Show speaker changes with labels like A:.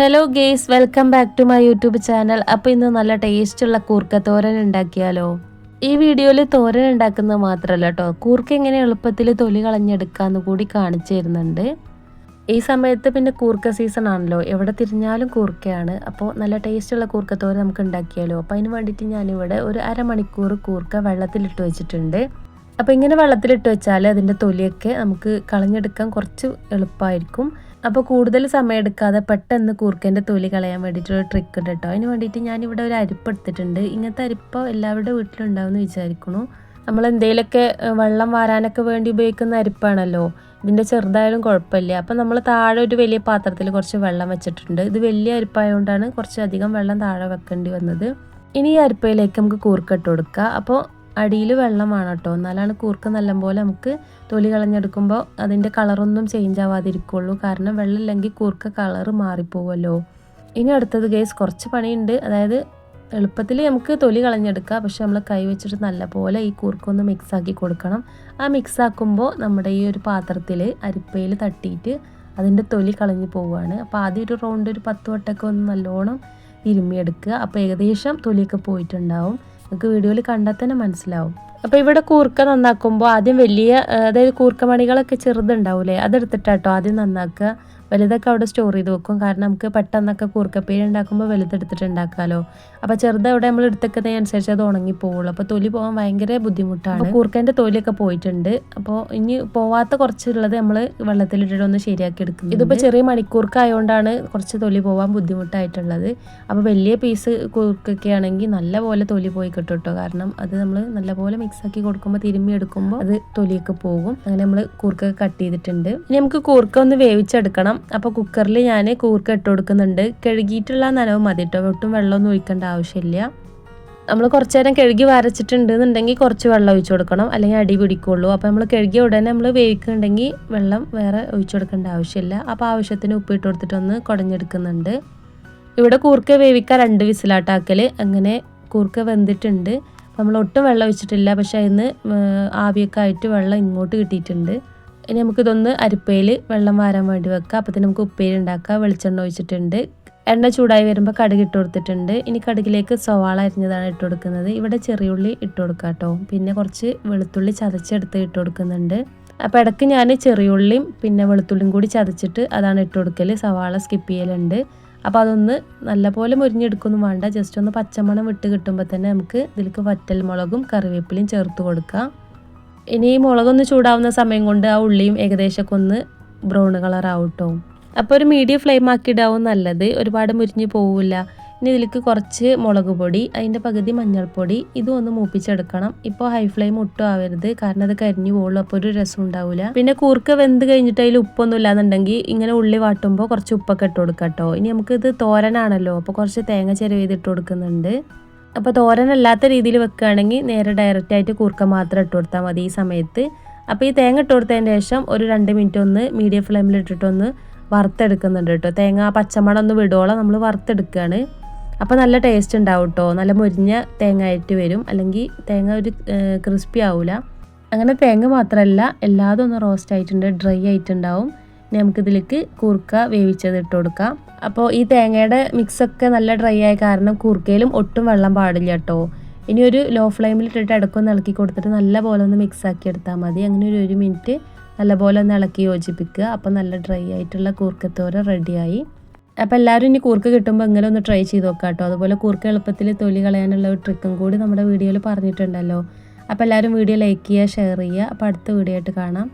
A: Hello guys welcome back to my YouTube channel അപ്പോൾ ഇന്ന് നല്ല ടേസ്റ്റുള്ള കൂർക്ക തോരൻ ഉണ്ടാക്കിയാലോ? ഈ വീഡിയോയിൽ തോരൻ ഉണ്ടാക്കുന്നത് മാത്രമല്ല കേട്ടോ കൂർക്ക എങ്ങനെ എളുപ്പത്തിൽ തൊലി കളഞ്ഞെടുക്കാമെന്ന് കൂടി കാണിച്ചു തരുന്നുണ്ട്. ഈ സമയത്ത് പിന്നെ കൂർക്ക സീസൺ ആണല്ലോ. എവിടെ തിരിഞ്ഞാലും കൂർക്കയാണ്. അപ്പോൾ നല്ല ടേസ്റ്റുള്ള കൂർക്ക തോരൻ നമുക്ക് ഉണ്ടാക്കിയാലോ? അപ്പോൾ അതിന് വേണ്ടിയിട്ട് ഞാനിവിടെ ഒരു അരമണിക്കൂർ കൂർക്ക വെള്ളത്തിലിട്ട് വെച്ചിട്ടുണ്ട്. അപ്പോൾ ഇങ്ങനെ വെള്ളത്തിലിട്ട് വെച്ചാൽ അതിന്റെ തൊലിയൊക്കെ നമുക്ക് കളഞ്ഞെടുക്കാൻ കുറച്ച് എളുപ്പമായിരിക്കും അപ്പോൾ കൂടുതൽ സമയം എടുക്കാതെ പെട്ടെന്ന് കൂർക്കന്റെ തൊലി കളയാൻ വേണ്ടിയിട്ടൊരു ട്രിക്ക് ഉണ്ട് കേട്ടോ അതിന് വേണ്ടിയിട്ട് ഞാനിവിടെ ഒരു അരിപ്പ് എടുത്തിട്ടുണ്ട്. ഇങ്ങനത്തെ അരിപ്പ് എല്ലാവരുടെ വീട്ടിലുണ്ടാവും എന്ന് വിചാരിക്കുന്നു. നമ്മൾ എന്തെങ്കിലുമൊക്കെ വെള്ളം വാരാനൊക്കെ വേണ്ടി ഉപയോഗിക്കുന്ന അരിപ്പാണല്ലോ. ഇതിന്റെ ചെറുതായാലും കുഴപ്പമില്ല. അപ്പം നമ്മൾ താഴെ ഒരു വലിയ പാത്രത്തിൽ കുറച്ച് വെള്ളം വെച്ചിട്ടുണ്ട്. ഇത് വലിയ അരിപ്പായതുകൊണ്ടാണ് കുറച്ചധികം വെള്ളം താഴെ വെക്കേണ്ടി വന്നത്. ഇനി ഈ അരിപ്പയിലേക്ക് നമുക്ക് കൂർക്കിട്ട് കൊടുക്കുക അപ്പോൾ അടിയിൽ വെള്ളമാണ് കേട്ടോ. എന്നാലാണ് കൂർക്ക നല്ലപോലെ നമുക്ക് തൊലി കളഞ്ഞെടുക്കുമ്പോൾ അതിന്റെ കളറൊന്നും ചേഞ്ച് ആവാതിരിക്കുള്ളൂ. കാരണം വെള്ളമില്ലെങ്കിൽ കൂർക്ക കളറ് മാറിപ്പോവുമല്ലോ ഇനി അടുത്തത് ഗേസ് കുറച്ച് പണിയുണ്ട്. അതായത് എളുപ്പത്തിൽ നമുക്ക് തൊലി കളഞ്ഞെടുക്കാം. പക്ഷെ നമ്മൾ കൈ വെച്ചിട്ട് നല്ലപോലെ ഈ കൂർക്കൊന്ന് മിക്സാക്കി കൊടുക്കണം. ആ മിക്സാക്കുമ്പോൾ നമ്മുടെ ഈ ഒരു പാത്രത്തിൽ അരിപ്പയിൽ തട്ടിയിട്ട് അതിന്റെ തൊലി കളഞ്ഞു പോവുകയാണ് അപ്പോൾ ആദ്യം ഒരു റൗണ്ട് ഒരു പത്ത് വട്ടമൊക്കെ ഒന്ന് നല്ലോണം തിരുമ്മിയെടുക്കുക അപ്പോൾ ഏകദേശം തൊലിയൊക്കെ പോയിട്ടുണ്ടാവും. നമുക്ക് വീഡിയോയിൽ കണ്ടാൽ തന്നെ മനസ്സിലാവും. അപ്പോൾ ഇവിടെ കൂർക്ക നന്നാക്കുമ്പോൾ ആദ്യം വലിയ അതായത് കൂർക്ക മണികളൊക്കെ ചെറുതുണ്ടാവൂലേ? അതെടുത്തിട്ടാട്ടോ ആദ്യം നന്നാക്കുക. വലുതൊക്കെ അവിടെ സ്റ്റോർ ചെയ്ത് വെക്കും. കാരണം നമുക്ക് പെട്ടെന്നൊക്കെ കൂർക്കപ്പേര് ഉണ്ടാക്കുമ്പോൾ വലുതെടുത്തിട്ട് ഉണ്ടാക്കാമല്ലോ അപ്പോൾ ചെറുത് അവിടെ നമ്മൾ എടുത്തേക്കുന്നതിനനുസരിച്ച് അത് ഉണങ്ങി പോവുള്ളൂ അപ്പോൾ തൊലി പോകാൻ ഭയങ്കര ബുദ്ധിമുട്ടാണ്. കൂർക്കന്റെ തൊലിയൊക്കെ പോയിട്ടുണ്ട്. അപ്പോൾ ഇനി പോവാത്ത കുറച്ചുള്ളത് നമ്മൾ വെള്ളത്തിലിട്ടിട്ട് ഒന്ന് ശരിയാക്കി എടുക്കും ഇതിപ്പോൾ ചെറിയ മണിക്കൂർക്കായതുകൊണ്ടാണ് കുറച്ച് തൊലി പോവാൻ ബുദ്ധിമുട്ടായിട്ടുള്ളത്. അപ്പോൾ വലിയ പീസ് കൂർക്കൊക്കെ ആണെങ്കിൽ നല്ലപോലെ തൊലി പോയി കിട്ടും കേട്ടോ കാരണം അത് നമ്മൾ നല്ലപോലെ മിക്സ് ആക്കി കൊടുക്കുമ്പോൾ തിരുമ്മി എടുക്കുമ്പോൾ അത് തൊലിയൊക്കെ പോകും. അങ്ങനെ നമ്മൾ കൂർക്ക കട്ട് ചെയ്തിട്ടുണ്ട്. ഇനി നമുക്ക് കൂർക്ക ഒന്ന് വേവിച്ചെടുക്കണം. അപ്പോൾ കുക്കറിൽ ഞാൻ കൂർക്ക ഇട്ട് കൊടുക്കുന്നുണ്ട്. കഴുകിയിട്ടുള്ള നനവ് മതി കേട്ടോ ഒട്ടും വെള്ളമൊന്നും ഒഴിക്കേണ്ട ആവശ്യമില്ല. നമ്മൾ കുറച്ച് നേരം കഴുകി വരച്ചിട്ടുണ്ട് എന്നുണ്ടെങ്കിൽ കുറച്ച് വെള്ളം ഒഴിച്ചു കൊടുക്കണം. അല്ലെങ്കിൽ അടി പിടിക്കുള്ളൂ. അപ്പോൾ നമ്മൾ കഴുകിയ ഉടനെ നമ്മൾ വേവിക്കുന്നുണ്ടെങ്കിൽ വെള്ളം വേറെ ഒഴിച്ചു കൊടുക്കേണ്ട ആവശ്യമില്ല. അപ്പോൾ ആവശ്യത്തിന് ഉപ്പിട്ട് കൊടുത്തിട്ടൊന്ന് കുടഞ്ഞെടുക്കുന്നുണ്ട്. ഇവിടെ കൂർക്ക വേവിക്കാൻ രണ്ട് വിസിലാട്ടാക്കൽ അങ്ങനെ കൂർക്ക വെന്തിട്ടുണ്ട്. നമ്മൾ ഒട്ടും വെള്ളം വെച്ചിട്ടില്ല പക്ഷെ അതിന് ആവിയൊക്കെ ആയിട്ട് വെള്ളം ഇങ്ങോട്ട് കിട്ടിയിട്ടുണ്ട്. ഇനി നമുക്കിതൊന്ന് അരിപ്പയിൽ വെള്ളം വാരാൻ വേണ്ടി വെക്കാം. തന്നെ നമുക്ക് ഉപ്പേരി ഉണ്ടാക്കാം. വെളിച്ചെണ്ണ ഒഴിച്ചിട്ടുണ്ട്. എണ്ണ ചൂടായി വരുമ്പോൾ കടുക് ഇട്ട് കൊടുത്തിട്ടുണ്ട്. ഇനി കടുകിലേക്ക് സവാള അരിഞ്ഞതാണ് ഇട്ട് കൊടുക്കുന്നത്. ഇവിടെ ചെറിയുള്ളി ഇട്ട് കൊടുക്കാം കേട്ടോ പിന്നെ കുറച്ച് വെളുത്തുള്ളി ചതച്ചെടുത്ത് ഇട്ട് കൊടുക്കുന്നുണ്ട്. അപ്പോൾ ഇടയ്ക്ക് ഞാൻ ചെറിയുള്ളിയും പിന്നെ വെളുത്തുള്ളിയും കൂടി ചതച്ചിട്ട് അതാണ് ഇട്ട് കൊടുക്കൽ സവാള സ്കിപ്പ് ചെയ്യലുണ്ട്. അപ്പോൾ അതൊന്ന് നല്ലപോലെ മുരിഞ്ഞെടുക്കൊന്നും വേണ്ട. ജസ്റ്റ് ഒന്ന് പച്ചമണം വിട്ട് കിട്ടുമ്പോൾ തന്നെ നമുക്ക് ഇതിലേക്ക് വറ്റൽ മുളകും കറിവേപ്പിലയും ചേർത്ത് കൊടുക്കാം. ഇനി ഈ മുളകൊന്ന് ചൂടാവുന്ന സമയം കൊണ്ട് ആ ഉള്ളിയും ഏകദേശമൊക്കെ ഒന്ന് ബ്രൗൺ കളറാവും ആവട്ടോ അപ്പോൾ ഒരു മീഡിയം ഫ്ലെയിം ആക്കിയിടാവും നല്ലത്. ഒരുപാട് മുരിഞ്ഞ് പോവില്ല ഇനി ഇതിലേക്ക് കുറച്ച് മുളക് പൊടി അതിന്റെ പകുതി മഞ്ഞൾപ്പൊടി ഇതും ഒന്ന് മൂപ്പിച്ചെടുക്കണം. ഇപ്പോൾ ഹൈ ഫ്ലെയിം ഒട്ടും ആവരുത്. കാരണം അത് കരിഞ്ഞു പോകുള്ളൂ അപ്പോൾ ഒരു രസം ഉണ്ടാവില്ല പിന്നെ കൂർക്ക വെന്ത് കഴിഞ്ഞിട്ട് അതിൽ ഉപ്പൊന്നും ഇല്ലാന്നുണ്ടെങ്കിൽ ഇങ്ങനെ ഉള്ളി വാട്ടുമ്പോൾ കുറച്ച് ഉപ്പൊക്കെ ഇട്ട് കൊടുക്കാം കേട്ടോ. ഇനി നമുക്കിത് തോരനാണല്ലോ അപ്പോൾ കുറച്ച് തേങ്ങ ചെരുവ് ഇട്ട് കൊടുക്കുന്നുണ്ട്. അപ്പോൾ തോരനല്ലാത്ത രീതിയിൽ വെക്കുകയാണെങ്കിൽ നേരെ ഡയറക്റ്റ് ആയിട്ട് കൂർക്ക മാത്രം ഇട്ട് കൊടുത്താൽ മതി ഈ സമയത്ത്. അപ്പോൾ ഈ തേങ്ങ ഇട്ട് കൊടുത്തതിന് ശേഷം ഒരു രണ്ട് മിനിറ്റ് ഒന്ന് മീഡിയം ഫ്ലെയിമിൽ ഇട്ടിട്ടൊന്ന് വറുത്തെടുക്കുന്നുണ്ട് കേട്ടോ. തേങ്ങ പച്ചമണം ഒന്ന് വിടോളം നമ്മൾ വറുത്തെടുക്കുകയാണ് അപ്പോൾ നല്ല ടേസ്റ്റ് ഉണ്ടാവും കേട്ടോ. നല്ല മുരിഞ്ഞ തേങ്ങ ആയിട്ട് വരും. അല്ലെങ്കിൽ തേങ്ങ ഒരു ക്രിസ്പി ആവില്ല അങ്ങനെ തേങ്ങ മാത്രമല്ല എല്ലാതും ഒന്ന് റോസ്റ്റ് ആയിട്ടുണ്ട് ഡ്രൈ ആയിട്ടുണ്ടാവും. നമുക്കിതിലേക്ക് കൂർക്ക വേവിച്ചത് ഇട്ട് കൊടുക്കാം. അപ്പോൾ ഈ തേങ്ങയുടെ മിക്സൊക്കെ നല്ല ഡ്രൈ ആയ കാരണം കൂർക്കയിലും ഒട്ടും വെള്ളം പാടില്ല കേട്ടോ. ഇനി ഒരു ലോ ഫ്ലെയിമിൽ ഇട്ടിട്ട് ഇടക്കൊന്ന് ഇളക്കി കൊടുത്തിട്ട് നല്ല പോലെ ഒന്ന് മിക്സ് ആക്കി എടുത്താൽ മതി. അങ്ങനെ ഒരു ഒരു മിനിറ്റ് നല്ലപോലെ ഒന്ന് ഇളക്കി യോജിപ്പിക്കുക. അപ്പോൾ നല്ല ഡ്രൈ ആയിട്ടുള്ള കൂർക്കത്തോര റെഡിയായി. അപ്പോൾ എല്ലാവരും ഇനി കൂർക്ക് കിട്ടുമ്പോൾ ഇങ്ങനെ ഒന്ന് ട്രൈ ചെയ്ത് നോക്കാം കേട്ടോ. അതുപോലെ കൂർക്ക് എളുപ്പത്തിൽ തൊലി കളയാനുള്ള ഒരു ട്രിക്കും കൂടി നമ്മുടെ വീഡിയോയിൽ പറഞ്ഞിട്ടുണ്ടല്ലോ. അപ്പോൾ എല്ലാവരും വീഡിയോ ലൈക്ക് ചെയ്യുക ഷെയർ ചെയ്യുക. അപ്പോൾ അടുത്ത വീഡിയോ ആയിട്ട് കാണാം.